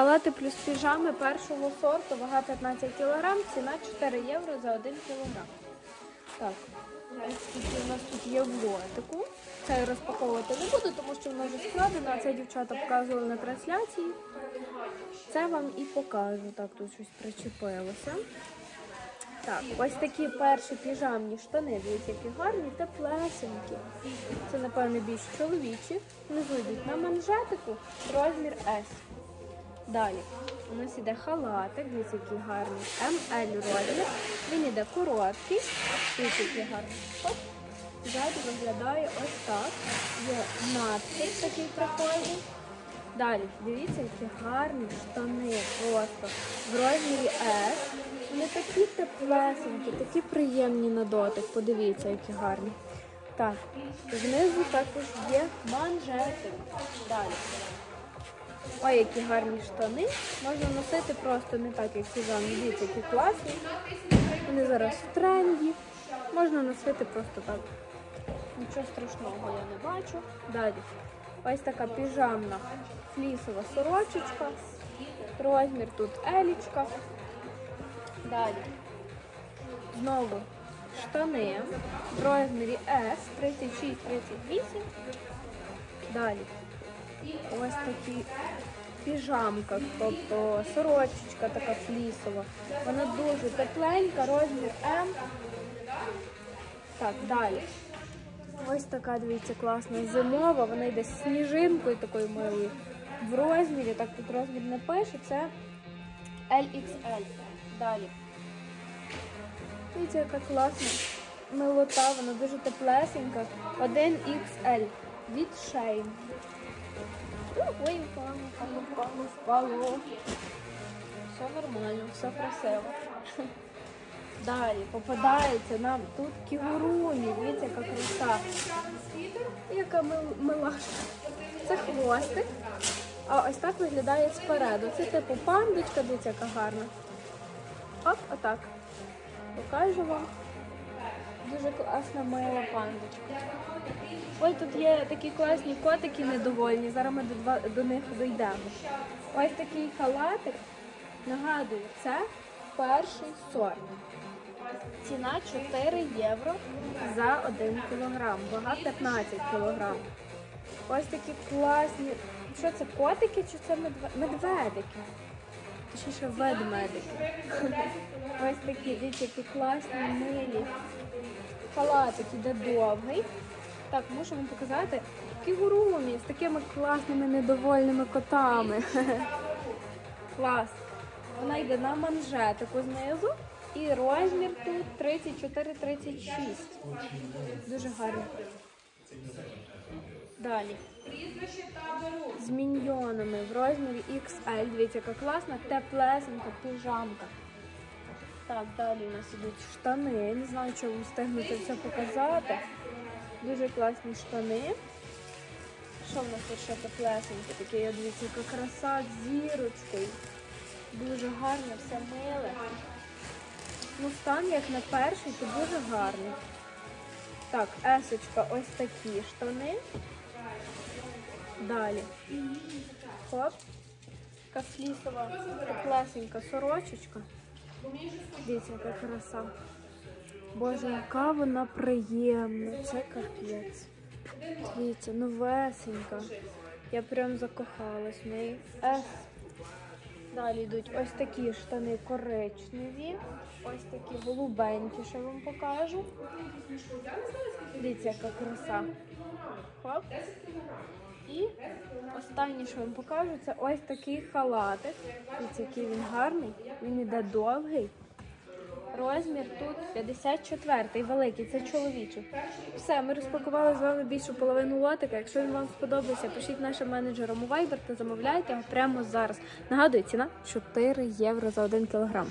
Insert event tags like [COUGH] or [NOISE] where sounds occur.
Халати плюс піжами першого сорту, вага 15 кг, ціна 4 євро за 1 кг. Так, скільки у нас тут є в лотику. Це розпаковувати не буду, тому що воно вже складено, це дівчата показували на трансляції. Це вам і покажу. Так, тут щось причепилося. Так, ось такі перші піжамні штани, дивіться, які гарні, теплесенькі. Це, напевно, більш чоловічі. Внизу йдуть на манжетику, розмір S. Далі у нас іде халатик, дивіться, який гарний. МЛ розмір. Він іде короткий. Дивіться, який гарний. Оп. Ззаду виглядає ось так. Є надпис такий прикольний. Далі, дивіться, які гарні штани просто в розмірі S. Вони такі теплесенькі, такі приємні на дотик. Подивіться, які гарні. Так, знизу також є манжети. Далі. Ой, які гарні штани. Можна носити просто не так, як сезон. Дивіться, які класні. Вони зараз в тренді. Можна носити просто так. Нічого страшного я не бачу. Далі. Ось така піжамна флісова сорочечка. Розмір тут елічка. Далі. Знову штани в розмірі S 36-38. Далі. Ось такі піжамка, тобто сорочечка така флісова. Вона дуже тепленька, розмір М. Так, далі. Ось така, дивіться, класна зимова, вона йде з сніжинкою такою милою. В розмірі, так тут розмір не пише, це LXL. Далі. Дивіться, яка класна милота, вона дуже теплесенька. 1XL від Shane. Ой, впало, впало, впало, впало. Все нормально, все красиво. Далі попадається нам тут кігуруні. Дивіться, яка краса. Яка мил- милашка. Це хвостик. А ось так виглядає спереду. Це типу пандочка, дивіться, яка гарна. Оп, отак. Покажу вам. Дуже класна мила пандочка. Ой, тут є такі класні котики недовольні. Зараз ми до, до них дійдемо. Ось такий халатик. Нагадую, це перший сорт. Ціна 4 євро за 1 кілограм. Вага 15 кілограм. Ось такі класні. Що це котики чи це медведики? Точніше ведмедики. Ось такі, які класні, милі. Халатик іде довгий. Так, можу вам показати кігурумі з такими класними недовольними котами. [LAUGHS] Клас. Вона йде на манжетику знизу. І розмір тут 34-36. Дуже гарно. Далі. З міньйонами в розмірі XL. Дивіться, яка класна, теплесенька піжамка. Так, далі у нас ідуть штани. Я не знаю, чи ви встигнете все показати. Дуже класні штани. Що в нас тут ще теплесеньке? Таке, я дивіться, яка краса з зірочкою. Дуже гарне, все миле. Ну, стан як на перший, то дуже гарний. Так, есочка, ось такі штани. Далі. Хоп. Така флісова, теплесенька сорочечка. Дивіться, яка краса. Боже, яка вона приємна. Це капець. Дивіться, новесенька. Я прям закохалась в неї. Ес. Далі йдуть ось такі штани коричневі, ось такі голубенькі, що я вам покажу. Дивіться, яка краса. Хоп. І останнє, що вам покажу, це ось такий халатик. Дивіться, який він гарний. Він іде довгий. Розмір тут 54-й, великий, це чоловічий. Все, ми розпакували з вами більшу половину лотика. Якщо він вам сподобався, пишіть нашим менеджерам у Viber та замовляйте його прямо зараз. Нагадую, ціна 4 євро за 1 кілограм.